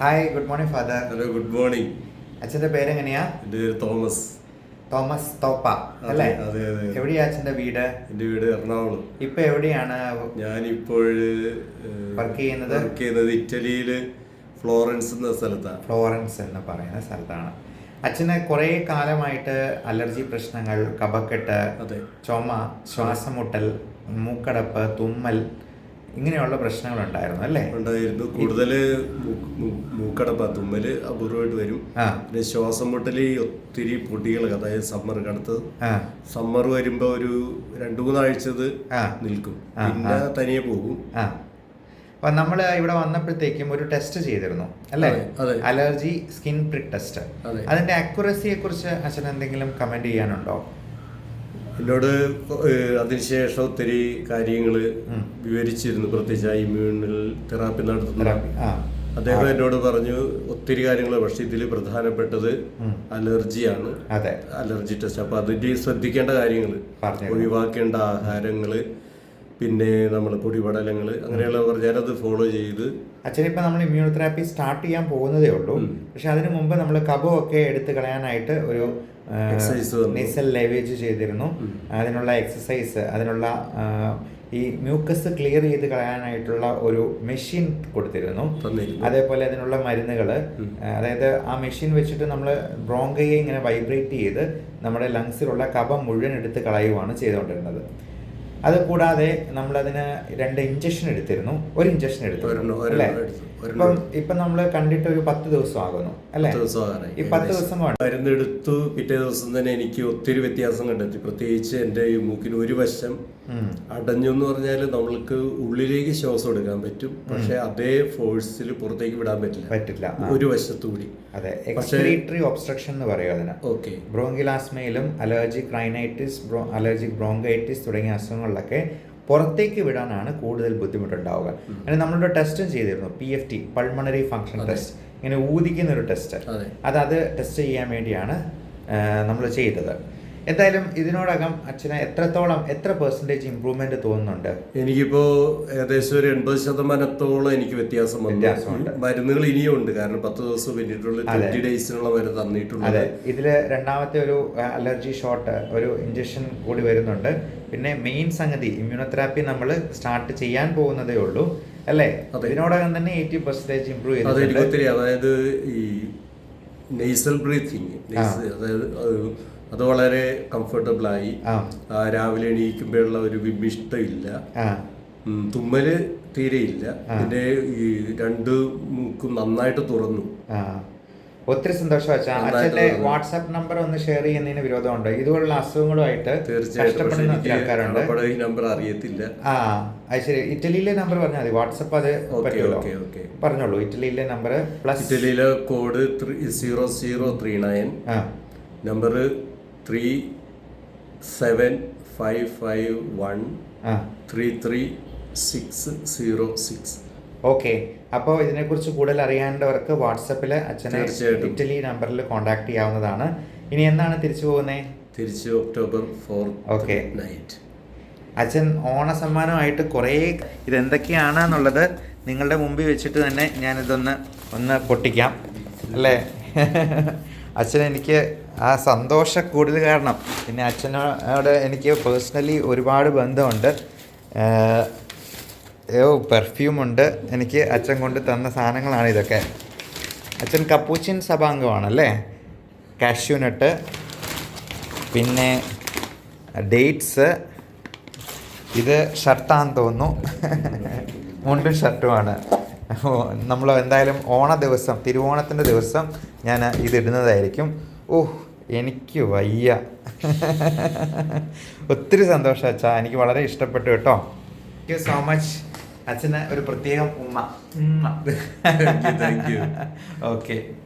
Hi good morning father hello good morning അച്ഛന്റെ പേരെങ്ങനെയാ? എന്റെ പേര് തോമസ്. തോമസ് തോപ്പ അല്ലേ? അതെ, അതെ. എവിടെയാ അച്ഛന്റെ വീട്? എന്റെ വീട് എറണാകുളം. ഇപ്പൊ എവിടെയാണ് ഞാനിപ്പോൾ വർക്ക് ചെയ്യുന്നത്? വർക്ക് ചെയ്യുന്നത് ഇറ്റലിയിൽ ഫ്ലോറൻസ് എന്ന സ്ഥലത്താണ് ഫ്ലോറൻസ് എന്ന് പറയുന്ന സ്ഥലത്താണ്. അച്ഛന് കുറേ കാലമായിട്ട് അലർജി പ്രശ്നങ്ങൾ കഫക്കെട്ട് ചുമ ശ്വാസമുട്ടൽ മൂക്കടപ്പ് തുമ്മൽ ഇങ്ങനെയുള്ള പ്രശ്നങ്ങൾ ഉണ്ടായിരുന്നു. അല്ലേ ഉണ്ടായിരുന്നു കൂടുതൽ മൂക്കടപ്പ തുമ്മൽ അപൂർവമായിട്ട് വരും. പിന്നെ ശ്വാസം മുട്ടൽ ഒത്തിരി പൊടികൾ അതായത് സമ്മർ കടത്ത് സമ്മർ വരുമ്പോ ഒരു രണ്ടു മൂന്നാഴ്ച ഇത് നിൽക്കും. പിന്നെ. തനിയെ പോകും. അപ്പൊ നമ്മൾ ഇവിടെ വന്നപ്പോഴത്തേക്കും ഒരു ടെസ്റ്റ് ചെയ്തിരുന്നു അല്ലേ. Allergy skin prick test. അതെ. അതിന്റെ അക്യുറസിയെ കുറിച്ച് അച്ഛൻ എന്തെങ്കിലും കമന്റ് ചെയ്യാനുണ്ടോ? എന്നോട് അതിനുശേഷം ഒത്തിരി കാര്യങ്ങൾ വിവരിച്ചിരുന്നു. പ്രത്യേകിച്ച് ഇമ്മ്യൂണിൽ തെറാപ്പി നടത്തുന്ന. അദ്ദേഹം എന്നോട് പറഞ്ഞു ഒത്തിരി കാര്യങ്ങൾ പക്ഷെ ഇതിൽ പ്രധാനപ്പെട്ടത് അലർജിയാണ്. Allergy test. അപ്പൊ അതിന്റെ ശ്രദ്ധിക്കേണ്ട കാര്യങ്ങൾ ഒഴിവാക്കേണ്ട ആഹാരങ്ങൾ പിന്നെ നമ്മൾ പൊടിപടലങ്ങൾ അങ്ങനെയുള്ള പറഞ്ഞു ഞാനത് ഫോളോ ചെയ്ത് അച്ഛനിപ്പോൾ നമ്മൾ ഇമ്മ്യൂണോതെറാപ്പി സ്റ്റാർട്ട് ചെയ്യാൻ പോകുന്നതേ ഉള്ളൂ. പക്ഷെ അതിനു മുമ്പ് നമ്മൾ കബോ ഒക്കെ എടുത്തു കളയാനായിട്ട് ഒരു. നിസൽ ലേവേജ് ചെയ്തിരുന്നു. അതിനുള്ള എക്സസൈസ് അതിനുള്ള ഈ മ്യൂക്കസ് ക്ലിയർ ചെയ്ത് കളയാനായിട്ടുള്ള ഒരു മെഷീൻ കൊടുത്തിരുന്നു. അതേപോലെ അതിനുള്ള മരുന്നുകൾ അതായത് ആ മെഷീൻ വെച്ചിട്ട് നമ്മൾ ബ്രോങ്കയെ ഇങ്ങനെ വൈബ്രേറ്റ് ചെയ്ത് നമ്മുടെ ലങ്സിലുള്ള കഫം മുഴുവൻ എടുത്ത് കളയുവാണ് ചെയ്തുകൊണ്ടിരുന്നത്. അത് കൂടാതെ നമ്മൾ നമ്മളതിന് രണ്ട് ഇഞ്ചക്ഷൻ എടുത്തിരുന്നു. ഒരു ഇഞ്ചക്ഷൻ എടുത്തിരുന്നു അല്ലേ? ഇപ്പം ഇപ്പം നമ്മൾ കണ്ടിട്ട് ഒരു പത്ത് ദിവസം ആകുന്നു അല്ലേ. ഈ പത്ത്. ദിവസം മരുന്നെടുത്തു പിറ്റേ ദിവസം തന്നെ എനിക്ക് ഒത്തിരി വ്യത്യാസം കണ്ടെത്തി. പ്രത്യേകിച്ച് എന്റെ ഈ മൂക്കിന് ഒരു വശം അടഞ്ഞു എന്ന് പറഞ്ഞാൽ നമ്മൾക്ക് ഉള്ളിലേക്ക് ശ്വാസം എടുക്കാൻ പറ്റും. പക്ഷെ അതേ ഫോഴ്സിൽ പുറത്തേക്ക് വിടാൻ പറ്റില്ല. പറ്റില്ല. ഒരു വശത്തുകൂടി. അതെ പക്ഷേ- ഒബ്സ്ട്രക്ഷൻ എന്ന് പറയും അതിന്. ഓക്കെ. ബ്രോങ്കിലാസ്മയിലും അലർജിക് റൈനൈറ്റിസ് അലർജിക് ബ്രോങ്കൈറ്റിസ് തുടങ്ങിയ അസുഖങ്ങളിലൊക്കെ പുറത്തേക്ക് വിടാനാണ് കൂടുതൽ ബുദ്ധിമുട്ടുണ്ടാവുക. അങ്ങനെ നമ്മളിവിടെ ടെസ്റ്റും ചെയ്തിരുന്നു P F T pulmonary function test ഇങ്ങനെ ഊതിക്കുന്ന ഒരു ടെസ്റ്റ്. അത്. അത് ടെസ്റ്റ് ചെയ്യാൻ വേണ്ടിയാണ് നമ്മൾ ചെയ്തത്. എന്തായാലും ഇതിനോടകം അച്ഛന് എത്രത്തോളം എത്ര പെർസെന്റേജ് ഇമ്പ്രൂവ്മെന്റ് തോന്നുന്നുണ്ട്? എനിക്കിപ്പോ ഏകദേശം ഒരു എൺപത് ശതമാനത്തോളം എനിക്ക് വ്യത്യാസം. വന്നു മരുന്നുകൾ ഇനിയും ഉണ്ട്. കാരണം പത്ത് ദിവസം പിന്നിട്ടുള്ള. ട്വന്റി ഡേയ്സിനുള്ള മരുന്ന് അതെ. ഇതിൽ രണ്ടാമത്തെ ഒരു അലർജി ഷോട്ട് ഒരു ഇഞ്ചക്ഷൻ കൂടി വരുന്നുണ്ട്. പിന്നെ മെയിൻ സംഗതി ഇമ്മ്യൂണോതെറാപ്പി നമ്മൾ സ്റ്റാർട്ട് ചെയ്യാൻ പോകുന്നതേ ഉള്ളൂ. അല്ലേ? ഇതിനോടകം തന്നെ എയ്റ്റി പെർസെന്റേജ് ഇമ്പ്രൂവ് ചെയ്തു അതായത് ഈ നെയ്സൽ ബ്രീത്തിങ് അതായത് അത് വളരെ കംഫർട്ടബിൾ ആയി. ആ. ആ, രാവിലെ എണീക്കുമ്പോഴുള്ള ഒരു വിമിഷ്ടമില്ല. തുമ്മൽ തീരെയില്ല. ഇതിന്റെ ഈ രണ്ട് മൂക്കും നന്നായിട്ട് തുറന്നു. ഒത്തിരി സന്തോഷം അച്ഛാ. അച്ഛന്റെ വാട്സാപ്പ് നമ്പർ ഒന്ന് ഷെയർ ചെയ്യുന്നതിന് വിരോധമുണ്ട്. ഇതുപോലുള്ള അസുഖങ്ങളുമായിട്ട് തീർച്ചയായിട്ടും. ഈ നമ്പർ അറിയത്തില്ല. ആ അത് ശരി. ഇറ്റലിയിലെ നമ്പർ പറഞ്ഞാൽ മതി. വാട്സപ്പ് അത്. പറഞ്ഞോളൂ. ഇറ്റലിയിലെ നമ്പർ പ്ലസ് ഇറ്റലിയിലെ code zero zero three nine. Number three seven five five one three three six zero six okay അപ്പോൾ ഇതിനെക്കുറിച്ച് കൂടുതൽ അറിയേണ്ടവർക്ക് വാട്സപ്പിൽ അച്ഛനെ. ഇറ്റലി നമ്പറിൽ കോൺടാക്ട് ചെയ്യാവുന്നതാണ്. ഇനി എന്നാണ് തിരിച്ചു പോകുന്നത് തിരിച്ച് ഒക്ടോബർ ഫോർ ഓക്കെ നൈറ്റ് അച്ഛൻ ഓണ സമ്മാനമായിട്ട് കുറേ ഇതെന്തൊക്കെയാണെന്നുള്ളത് നിങ്ങളുടെ മുമ്പിൽ വെച്ചിട്ട് തന്നെ ഞാനിതൊന്ന് ഒന്ന് പൊട്ടിക്കാം. അല്ലേ? അച്ഛൻ എനിക്ക് ആ സന്തോഷ കൂടുതൽ കാരണം. പിന്നെ അച്ഛനോട് എനിക്ക് പേഴ്സണലി ഒരുപാട് ബന്ധമുണ്ട്. പെർഫ്യൂമുണ്ട് എനിക്ക് അച്ഛൻ കൊണ്ട് തന്ന സാധനങ്ങളാണ് ഇതൊക്കെ. അച്ഛൻ കപ്പൂച്ചിൻ സഭാംഗമാണല്ലേ? കാഷ്യൂനട്ട് പിന്നെ ഡേറ്റ്സ് ഇത് ഷർട്ടാന്ന് തോന്നുന്നു. മുണ്ടും ഷർട്ടുമാണ്. നമ്മൾ എന്തായാലും ഓണ ദിവസം തിരുവോണത്തിന്റെ ദിവസം ഞാൻ ഇതിടുന്നതായിരിക്കും ഓഹ് എനിക്ക് വയ്യ. ഒത്തിരി സന്തോഷം അച്ഛാ. എനിക്ക് വളരെ ഇഷ്ടപ്പെട്ടു കേട്ടോ. താങ്ക് യു സോ മച്ച് അച്ഛന് ഒരു പ്രത്യേകം ഉമ്മ. ഓക്കെ